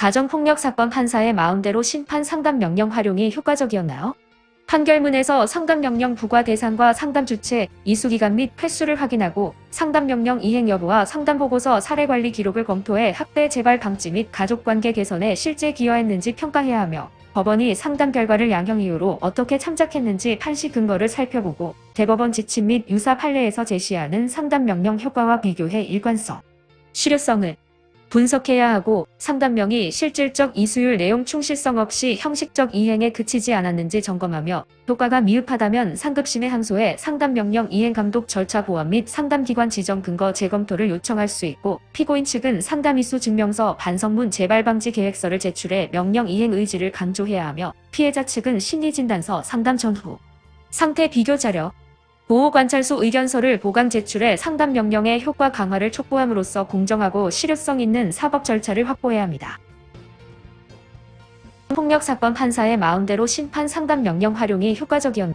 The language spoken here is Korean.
가정폭력 사건 판사의 마음대로 심판 상담 명령 활용이 효과적이었나요? 판결문에서 상담 명령 부과 대상과 상담 주체, 이수기간 및 횟수를 확인하고 상담 명령 이행 여부와 상담 보고서 사례 관리 기록을 검토해 학대 재발 방지 및 가족 관계 개선에 실제 기여했는지 평가해야 하며 법원이 상담 결과를 양형 이유로 어떻게 참작했는지 판시 근거를 살펴보고 대법원 지침 및 유사 판례에서 제시하는 상담 명령 효과와 비교해 일관성, 실효성을 분석해야 하고 상담명이 실질적 이수율 내용 충실성 없이 형식적 이행에 그치지 않았는지 점검하며 효과가 미흡하다면 상급심에 항소해 상담명령 이행 감독 절차 보완 및 상담기관 지정 근거 재검토를 요청할 수 있고 피고인 측은 상담 이수 증명서 반성문 재발 방지 계획서를 제출해 명령 이행 의지를 강조해야 하며 피해자 측은 심리진단서 상담 전후 상태 비교 자료 보호관찰소 의견서를 보강 제출해 상담 명령의 효과 강화를 촉구함으로써 공정하고 실효성 있는 사법 절차를 확보해야 합니다. 폭력 사건 판사의 마음대로 심판 상담 명령 활용이 효과적이었